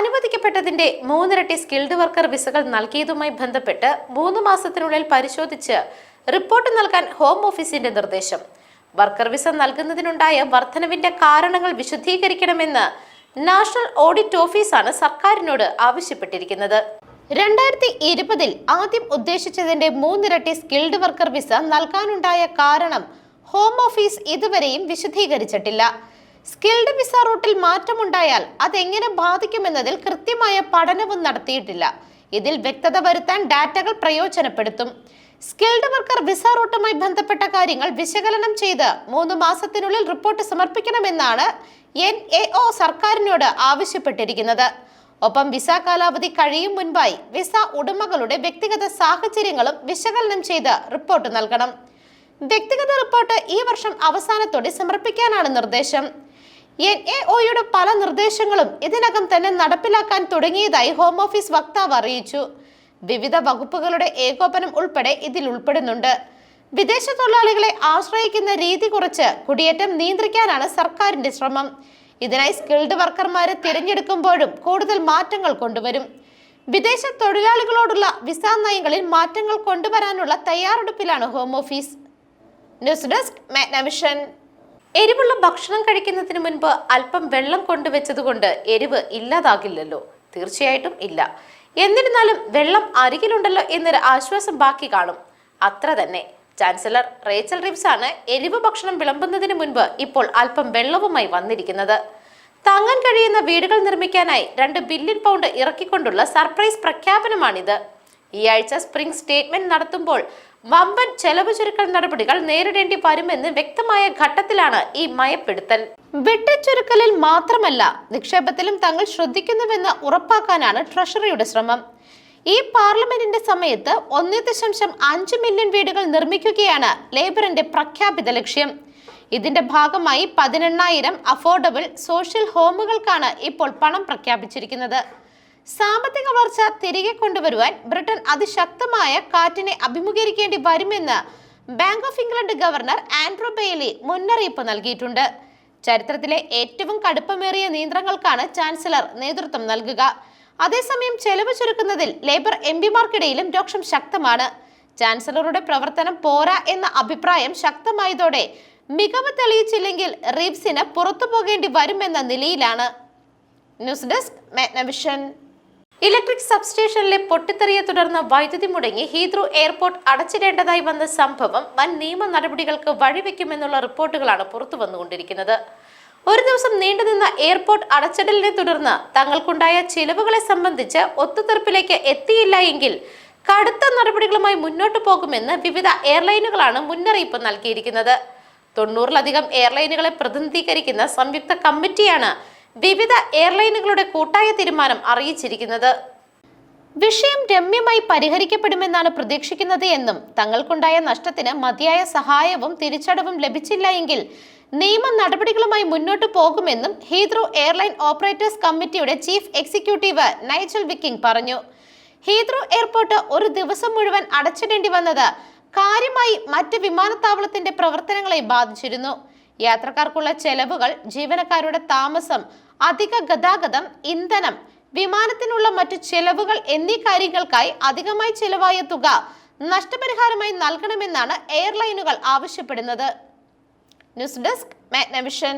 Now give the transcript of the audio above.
അനുവദിക്കപ്പെട്ടതിന്റെ മൂന്നിരട്ടി skilled worker വിസകൾ നൽകിയതുമായി ബന്ധപ്പെട്ട് മൂന്ന് മാസത്തിനുള്ളിൽ പരിശോധിച്ച് റിപ്പോർട്ട് നൽകാൻ ഹോം ഓഫീസിന്റെ നിർദ്ദേശം. വർക്കർ വിസ നൽകുന്നതിനുണ്ടായ വർധനവിന്റെ കാരണങ്ങൾ വിശദീകരിക്കണമെന്ന് നാഷണൽ ഓഡിറ്റ് ഓഫീസാണ് സർക്കാരിനോട് ആവശ്യപ്പെട്ടിരിക്കുന്നത്. രണ്ടായിരത്തി ഇരുപതിൽ ആദ്യം ഉദ്ദേശിച്ചതിന്റെ മൂന്നിരട്ടി സ്കിൽഡ് വർക്കർ വിസ നൽകാനുണ്ടായ കാരണം ഹോം ഓഫീസ് ഇതുവരെയും വിശദീകരിച്ചിട്ടില്ല. സ്കിൽഡ് വിസ റൂട്ടിൽ മാറ്റമുണ്ടായാൽ അതെങ്ങനെ ബാധിക്കുമെന്നതിൽ കൃത്യമായ പഠനവും നടത്തിയിട്ടില്ല. ഇതിൽ വ്യക്തത വരുത്താൻ ഡാറ്റകൾ പ്രയോജനപ്പെടുത്തും. സ്കിൽഡ് വർക്കർ വിസ റൂട്ടുമായി ബന്ധപ്പെട്ട കാര്യങ്ങൾ വിശകലനം ചെയ്ത് മൂന്ന് മാസത്തിനുള്ളിൽ റിപ്പോർട്ട് സമർപ്പിക്കണമെന്നാണ് എൻ എ ഒ സർക്കാരിനോട് ആവശ്യപ്പെട്ടിരിക്കുന്നത്. ഒപ്പം വിസ കാലാവധി കഴിയും മുൻപായി വിസ ഉടമകളുടെ വ്യക്തിഗത സാഹചര്യങ്ങളും വിശകലനം ചെയ്ത് റിപ്പോർട്ട് നൽകണം. വ്യക്തിഗത റിപ്പോർട്ട് ഈ വർഷം അവസാനത്തോടെ സമർപ്പിക്കാനാണ് നിർദ്ദേശം. എൻ എ ഒയുടെ പല നിർദ്ദേശങ്ങളും ഇതിനകം തന്നെ നടപ്പിലാക്കാൻ തുടങ്ങിയതായി ഹോം ഓഫീസ് വക്താവ് അറിയിച്ചു. വിവിധ വകുപ്പുകളുടെ ഏകോപനം ഉൾപ്പെടെ ഇതിൽ ഉൾപ്പെടുന്നുണ്ട്. വിദേശ തൊഴിലാളികളെ ആശ്രയിക്കുന്ന രീതി കുറച്ച് കുടിയേറ്റം നിയന്ത്രിക്കാനാണ് സർക്കാരിന്റെ ശ്രമം. ഇതിനായി സ്കിൽഡ് വർക്കർമാരെ തിരഞ്ഞെടുക്കുമ്പോഴും കൂടുതൽ മാറ്റങ്ങൾ കൊണ്ടുവരും. വിദേശ തൊഴിലാളികളോടുള്ള വിസ നയങ്ങളിൽ മാറ്റങ്ങൾ കൊണ്ടുവരാനുള്ള തയ്യാറെടുപ്പിലാണ് home office news desk Magnavision. എരിവുള്ള ഭക്ഷണം കഴിക്കുന്നതിന് മുൻപ് അല്പം വെള്ളം കൊണ്ടുവച്ചതുകൊണ്ട് എരിവ് ഇല്ലാതാകില്ലല്ലോ. തീർച്ചയായിട്ടും ഇല്ല. എന്നിരുന്നാലും വെള്ളം അരികിലുണ്ടല്ലോ എന്നൊരു ആശ്വാസം ബാക്കി കാണും. അത്ര തന്നെ. ചാൻസലർ റേച്ചൽ റിബ്സ് ആണ് എരിവ് ഭക്ഷണം വിളമ്പുന്നതിന് മുൻപ് ഇപ്പോൾ അല്പം വെള്ളവുമായി വന്നിരിക്കുന്നത്. താങ്ങാൻ കഴിയുന്ന വീടുകൾ നിർമ്മിക്കാനായി രണ്ട് ബില്യൺ പൗണ്ട് ഇറക്കിക്കൊണ്ടുള്ള സർപ്രൈസ് പ്രഖ്യാപനമാണിത്. ഈ ആഴ്ച സ്പ്രിംഗ് സ്റ്റേറ്റ്മെന്റ് നടത്തുമ്പോൾ വമ്പൻ ചെലവ് ചുരുക്കൽ നടപടികൾ നേരിടേണ്ടി വരുമെന്ന് വ്യക്തമായ ഘട്ടത്തിലാണ് ഈ മയപ്പെടുത്തൽ. വെട്ടിച്ചുരുക്കലിൽ മാത്രമല്ല നിക്ഷേപത്തിലും തങ്ങൾ ശ്രദ്ധിക്കുന്നുവെന്ന് ഉറപ്പാക്കാനാണ് ട്രഷറിയുടെ ശ്രമം. ഈ പാർലമെന്റിന്റെ സമയത്ത് ഒന്ന് ദശാംശം അഞ്ച് മില്യൺ വീടുകൾ നിർമ്മിക്കുകയാണ് ലേബറിന്റെ പ്രഖ്യാപിത ലക്ഷ്യം. ഇതിന്റെ ഭാഗമായി പതിനെണ്ണായിരം അഫോർഡബിൾ സോഷ്യൽ ഹോമുകൾക്കാണ് ഇപ്പോൾ പണം പ്രഖ്യാപിച്ചിരിക്കുന്നത്. സാമ്പത്തിക വളർച്ച തിരികെ കൊണ്ടുവരുവാൻ ബ്രിട്ടൻ അതിശക്തമായ കാറ്റിനെ അഭിമുഖീകരിക്കേണ്ടി വരുമെന്ന് Bank of England governor Andrew Bailey മുന്നറിയിപ്പ് നൽകിയിട്ടുണ്ട്. ചരിത്രത്തിലെ ഏറ്റവും കടുപ്പമേറിയ നിയന്ത്രണങ്ങൾക്കാണ് ചാൻസലർ നേതൃത്വം നൽകുക. അതേസമയം ചെലവ് ചുരുക്കുന്നതിൽ ലേബർ എം പിമാർക്കിടയിലും രോക്ഷം ശക്തമാണ്. ചാൻസലറുടെ പ്രവർത്തനം പോരാ എന്ന അഭിപ്രായം ശക്തമായതോടെ മികവ് തെളിയിച്ചില്ലെങ്കിൽ റീബ്സിന് പുറത്തു പോകേണ്ടി വരുമെന്ന നിലയിലാണ്. ന്യൂസ് ഡെസ്ക് മാഗ്നവിഷൻ ഇലക്ട്രിക് സബ്സ്റ്റേഷനിലെ പൊട്ടിത്തെറിയെ തുടർന്ന് വൈദ്യുതി മുടങ്ങി ഹീത്രൂ എയർപോർട്ട് അടച്ചിടേണ്ടതായി വന്ന സംഭവം വൻ നിയമ നടപടികൾക്ക് വഴിവെക്കുമെന്നുള്ള റിപ്പോർട്ടുകളാണ് പുറത്തു വന്നുകൊണ്ടിരിക്കുന്നത്. ഒരു ദിവസം നീണ്ടുനിന്ന എയർപോർട്ട് അടച്ചിടലിനെ തുടർന്ന് തങ്ങൾക്കുണ്ടായ ചിലവുകളെ സംബന്ധിച്ച് ഒത്തുതീർപ്പിലേക്ക് എത്തിയില്ല എങ്കിൽ കടുത്ത നടപടികളുമായി മുന്നോട്ടു പോകുമെന്ന് വിവിധ എയർലൈനുകളാണ് മുന്നറിയിപ്പ് നൽകിയിരിക്കുന്നത്. തൊണ്ണൂറിലധികം എയർലൈനുകളെ പ്രതിനിധീകരിക്കുന്ന സംയുക്ത കമ്മിറ്റിയാണ് വിവിധ എയർലൈനുകളുടെ കൂട്ടായ തീരുമാനം അറിയിച്ചിരിക്കുന്നത്. വിഷയം രമ്യമായി പരിഹരിക്കപ്പെടുമെന്നാണ് പ്രതീക്ഷിക്കുന്നത് എന്നും തങ്ങൾക്കുണ്ടായ നഷ്ടത്തിന് മതിയായ സഹായവും തിരിച്ചടവും ലഭിച്ചില്ല എങ്കിൽ നിയമ നടപടികളുമായി മുന്നോട്ടു പോകുമെന്നും ഹീത്രോ എയർലൈൻ ഓപ്പറേറ്റേഴ്സ് കമ്മിറ്റിയുടെ ചീഫ് എക്സിക്യൂട്ടീവ് നൈജൽ വിക്കിംഗ് പറഞ്ഞു. ഹീത്രോ എയർപോർട്ട് ഒരു ദിവസം മുഴുവൻ അടച്ചിടേണ്ടി വന്നത് കാര്യമായി മറ്റ് വിമാനത്താവളത്തിന്റെ പ്രവർത്തനങ്ങളെ ബാധിച്ചിരുന്നു. യാത്രക്കാർക്കുള്ള ചെലവുകൾ ജീവനക്കാരുടെ താമസം അധിക ഗതാഗതം ഇന്ധനം വിമാനത്തിനുള്ള മറ്റു ചെലവുകൾ എന്നീ കാര്യങ്ങൾക്കായി അധികമായി ചെലവായ തുക നഷ്ടപരിഹാരമായി നൽകണമെന്നാണ് എയർലൈനുകൾ ആവശ്യപ്പെടുന്നത്. News desk Magnavision.